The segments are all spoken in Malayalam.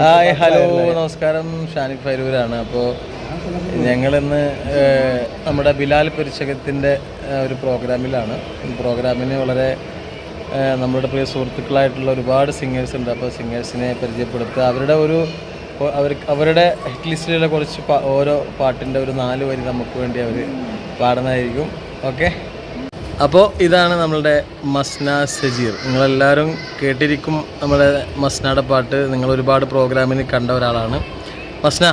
ഹായ് ഹലോ നമസ്കാരം. ഷാനിഫ് ഫൈരൂരാണ്. അപ്പോൾ ഞങ്ങളിന്ന് നമ്മുടെ ബിലാൽ പരിശകത്തിന്റെ ഒരു പ്രോഗ്രാമിലാണ്. ഈ പ്രോഗ്രാമിന് വളരെ നമ്മുടെ പ്രിയ സുഹൃത്തുക്കളായിട്ടുള്ള ഒരുപാട് സിംഗേഴ്സ് ഉണ്ട്. അപ്പോൾ സിംഗേഴ്സിനെ പരിചയപ്പെടുത്തുക. അവരുടെ ഒരു അവർ അവരുടെ ഹിറ്റ് ലിസ്റ്റിലുള്ള കുറച്ച് ഓരോ പാട്ടിന്റെ ഒരു നാല് വരി നമുക്ക് വേണ്ടി അവർ പാടുന്നതായിരിക്കും. ഓക്കെ? അപ്പോൾ ഇതാണ് നമ്മളുടെ മസ്ന സജീർ. നിങ്ങളെല്ലാവരും കേട്ടിരിക്കും നമ്മുടെ മസ്നയുടെ പാട്ട്. നിങ്ങൾ ഒരുപാട് പ്രോഗ്രാമിന് കണ്ട ഒരാളാണ്. മസ്ന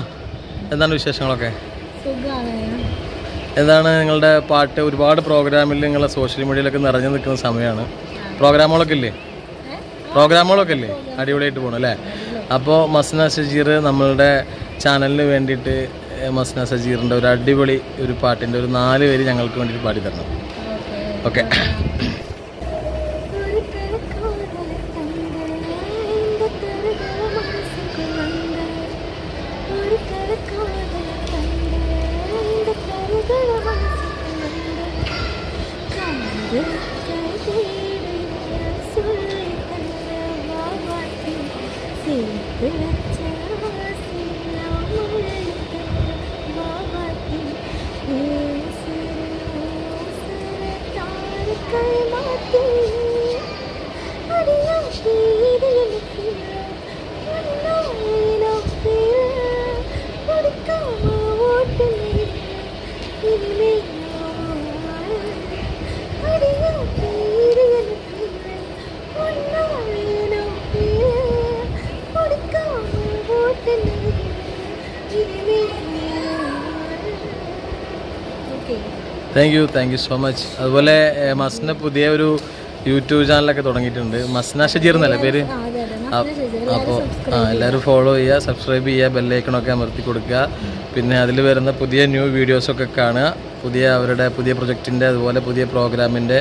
എന്താണ് വിശേഷങ്ങളൊക്കെ? എന്താണ് നിങ്ങളുടെ പാട്ട്? ഒരുപാട് പ്രോഗ്രാമിൽ നിങ്ങളെ സോഷ്യൽ മീഡിയയിലൊക്കെ നിറഞ്ഞു നിൽക്കുന്ന സമയമാണ്. പ്രോഗ്രാമുകളൊക്കെ ഇല്ലേ? പ്രോഗ്രാമുകളൊക്കെ ഇല്ലേ? അടിപൊളിയായിട്ട് പോകണം അല്ലേ? അപ്പോൾ മസ്ന സജീർ നമ്മളുടെ ചാനലിന് വേണ്ടിയിട്ട് മസ്ന സജീറിന്റെ ഒരു അടിപൊളി ഒരു പാട്ടിന്റെ ഒരു നാല് പേര് ഞങ്ങൾക്ക് വേണ്ടിയിട്ട് പാടി തരണം ഓക്കെ ഒരു thank you thank you so much അതുപോലെ മസ്ന പുതിയ ഒരു യൂട്യൂബ് ചാനലൊക്കെ തുടങ്ങിയിട്ടുണ്ട്. മസ്ന ഷജീർ എന്നല്ലേ പേര്. അപ്പോൾ ആ എല്ലാവരും ഫോളോ ചെയ്യുക സബ്സ്ക്രൈബ് ചെയ്യുക ബെല്ലൈക്കണൊക്കെ അമർത്തി കൊടുക്കുക. പിന്നെ അതിൽ വരുന്ന പുതിയ ന്യൂ വീഡിയോസൊക്കെ കാണുക. പുതിയ അവരുടെ പുതിയ പ്രൊജക്റ്റിന്റെ അതുപോലെ പുതിയ പ്രോഗ്രാമിന്റെ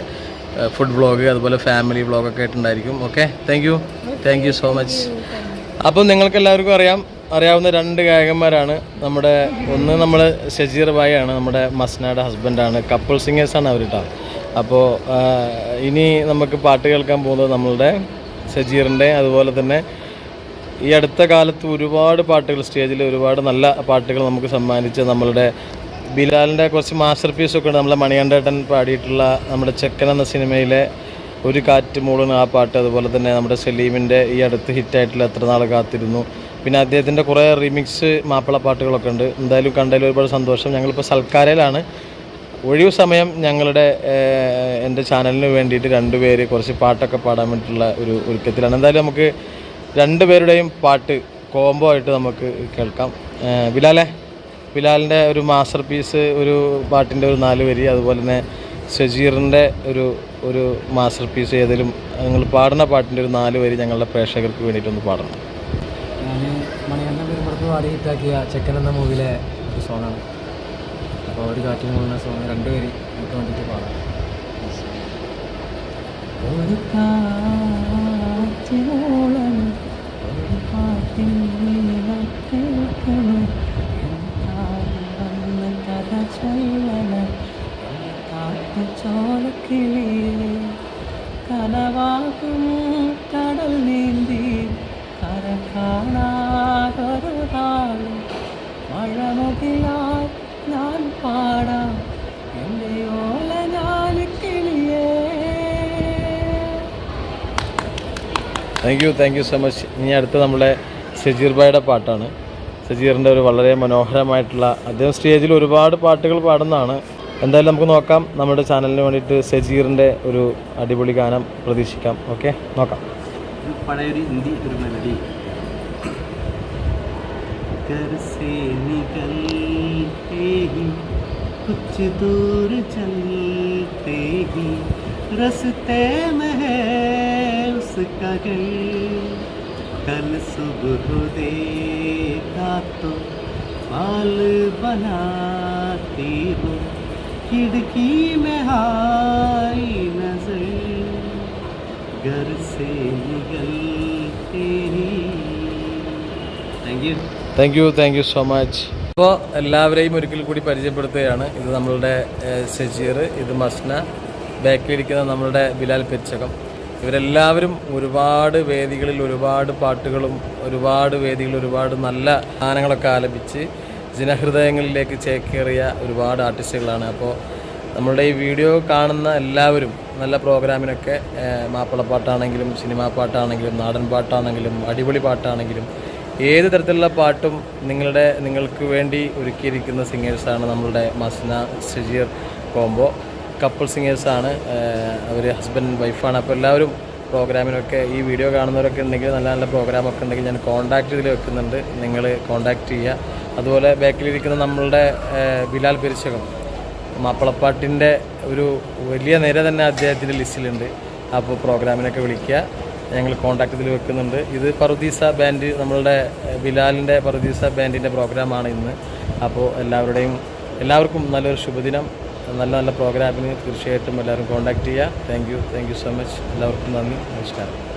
ഫുഡ് വ്ളോഗ് അതുപോലെ ഫാമിലി വ്ളോഗൊക്കെ ആയിട്ടുണ്ടായിരിക്കും. Okay thank you thank you so much അപ്പം നിങ്ങൾക്ക് എല്ലാവർക്കും അറിയാം അറിയാവുന്ന രണ്ട് ഗായകന്മാരാണ്. നമ്മുടെ ഒന്ന് നമ്മൾ ഷജീർ ഭായി ആണ് നമ്മുടെ മസ്നയുടെ ഹസ്ബൻഡാണ്. കപ്പിൾ സിംഗേഴ്സാണ് അവർ കേട്ടോ അപ്പോൾ ഇനി നമുക്ക് പാട്ട് കേൾക്കാൻ പോകുന്നത് നമ്മളുടെ ഷജീറിന്റെ അതുപോലെ തന്നെ ഈ അടുത്ത കാലത്ത് ഒരുപാട് പാട്ടുകൾ സ്റ്റേജിൽ ഒരുപാട് നല്ല പാട്ടുകൾ നമുക്ക് സമ്മാനിച്ച് നമ്മളുടെ ബിലാലിന്റെ കുറച്ച് മാസ്റ്റർ പീസൊക്കെ ഉണ്ട്. നമ്മളെ മണികണ്ഠേട്ടൻ പാടിയിട്ടുള്ള നമ്മുടെ ചെക്കൻ എന്ന സിനിമയിലെ ഒരു കാറ്റ് മൂളുന്ന ആ പാട്ട് അതുപോലെ തന്നെ നമ്മുടെ സലീമിന്റെ ഈ അടുത്ത് ഹിറ്റായിട്ടുള്ള എത്ര നാൾ കാത്തിരുന്നു. പിന്നെ അദ്ദേഹത്തിന്റെ കുറേ റീമിക്സ് മാപ്പിള പാട്ടുകളൊക്കെ ഉണ്ട്. എന്തായാലും കണ്ടതിൽ ഒരുപാട് സന്തോഷം. ഞങ്ങളിപ്പോൾ സൽക്കാരയിലാണ്. ഒഴിവ് സമയം ഞങ്ങളുടെ എന്റെ ചാനലിന് വേണ്ടിയിട്ട് രണ്ടുപേര് കുറച്ച് പാട്ടൊക്കെ പാടാൻ വേണ്ടിയിട്ടുള്ള ഒരു ഒരുക്കത്തിലാണ്. എന്തായാലും നമുക്ക് രണ്ടുപേരുടെയും പാട്ട് കോംബോ ആയിട്ട് നമുക്ക് കേൾക്കാം. ബിലാലെ ബിലാലിന്റെ ഒരു മാസ്റ്റർ പീസ് ഒരു പാട്ടിന്റെ ഒരു നാല് വരി അതുപോലെ തന്നെ ഷജീറിന്റെ ഒരു ഒരു മാസ്റ്റർ പീസ് ഏതെങ്കിലും നിങ്ങൾ പാടുന്ന പാട്ടിന്റെ ഒരു നാല് വരി ഞങ്ങളുടെ പ്രേക്ഷകർക്ക് വേണ്ടിയിട്ടൊന്ന് പാടണം. പെരുമ്പടത്ത് പാടി ഹിറ്റാക്കിയ ചെക്കൻ എന്ന മൂവിയിലെ ഒരു സോങ്ങാണ് അപ്പോൾ ഒരു കാറ്റിൽ മൂടുന്ന സോങ് രണ്ടുപേര് എനിക്ക് വേണ്ടിയിട്ട് പാടാം. ഒരു കാറ്റിനോളം ഒരു പാട്ടിൻ കേൾക്കണം. കഥ ചൊല്ലണം. കാട്ടു ചോലക്കിളി കനവാകും കടൽ നീന്തി. കര കാണാതൊരു thank you thank you so much ഇനി അടുത്ത് നമ്മുടെ സജീർ ഭായിയുടെ പാട്ടാണ് സജീറിൻ്റെ ഒരു വളരെ മനോഹരമായിട്ടുള്ള അദ്ദേഹം സ്റ്റേജിൽ ഒരുപാട് പാട്ടുകൾ പാടുന്നതാണ് എന്തായാലും നമുക്ക് നോക്കാം നമ്മുടെ ചാനലിന് വേണ്ടിയിട്ട് സജീറിൻ്റെ ഒരു അടിപൊളി ഗാനം പ്രതീക്ഷിക്കാം ഓക്കെ നോക്കാം പഴയൊരു ഹിന്ദി ഒരു മെലഡി घर से निकलते ही कुछ दूर चलते ही रस्ते में है उसका घर कल सुबह देखा तो बाल बनाती हो खिड़की में हाई नजर घर से निकलते ही thank you thank you thank you so much അപ്പോൾ എല്ലാവരെയും ഒരിക്കൽ കൂടി പരിചയപ്പെടുത്തുകയാണ് ഇത് നമ്മളുടെ ഏഹ്, സജീർ ഇത് മസ്ന ബാക്കിലിരിക്കുന്ന നമ്മളുടെ ബിലാൽ പെരിച്ചകം ഇവരെല്ലാവരും ഒരുപാട് വേദികളിൽ ഒരുപാട് പാട്ടുകളും ഒരുപാട് വേദികളിൽ ഒരുപാട് നല്ല ഗാനങ്ങളൊക്കെ ആലപിച്ച് ജനഹൃദയങ്ങളിലേക്ക് ചേക്കേറിയ ഒരുപാട് ആർട്ടിസ്റ്റുകളാണ്. അപ്പോൾ നമ്മളുടെ ഈ വീഡിയോ കാണുന്ന എല്ലാവരും നല്ല പ്രോഗ്രാമിനൊക്കെ മാപ്പിളപ്പാട്ടാണെങ്കിലും സിനിമാ പാട്ടാണെങ്കിലും നാടൻ പാട്ടാണെങ്കിലും അടിപൊളി പാട്ടാണെങ്കിലും ഏത് തരത്തിലുള്ള പാട്ടും നിങ്ങളുടെ നിങ്ങൾക്ക് വേണ്ടി ഒരുക്കിയിരിക്കുന്ന സിംഗേഴ്സാണ് നമ്മളുടെ മസ്ന ഷജീർ കോംബോ. കപ്പിൾ സിംഗേഴ്സാണ് അവർ ഹസ്ബൻഡ് വൈഫാണ് അപ്പോൾ എല്ലാവരും പ്രോഗ്രാമിനൊക്കെ ഈ വീഡിയോ കാണുന്നവരൊക്കെ ഉണ്ടെങ്കിൽ നല്ല നല്ല പ്രോഗ്രാമൊക്കെ ഉണ്ടെങ്കിൽ ഞാൻ കോൺടാക്റ്റ് ഇതിൽ വെക്കുന്നുണ്ട്. നിങ്ങൾ കോൺടാക്റ്റ് ചെയ്യുക. അതുപോലെ ബാക്കിലിരിക്കുന്ന നമ്മളുടെ ബിലാൽ പെരിശകം മാപ്പിളപ്പാട്ടിന്റെ ഒരു വലിയ നിര തന്നെ അദ്ദേഹത്തിന്റെ ലിസ്റ്റിലുണ്ട്. അപ്പോൾ പ്രോഗ്രാമിനൊക്കെ വിളിക്കുക. ഞങ്ങൾ കോൺടാക്ട് ഇതിൽ വെക്കുന്നുണ്ട്. ഇത് പറുദീസ ബാൻഡ് നമ്മളുടെ ബിലാലിന്റെ പറുദീസ ബാൻഡിന്റെ പ്രോഗ്രാമാണ് ഇന്ന്. അപ്പോൾ എല്ലാവരുടെയും എല്ലാവർക്കും നല്ലൊരു ശുഭദിനം. നല്ല നല്ല പ്രോഗ്രാമിന് തീർച്ചയായിട്ടും എല്ലാവരും കോൺടാക്ട് ചെയ്യുക. Thank you thank you so much എല്ലാവർക്കും നന്ദി. നമസ്കാരം.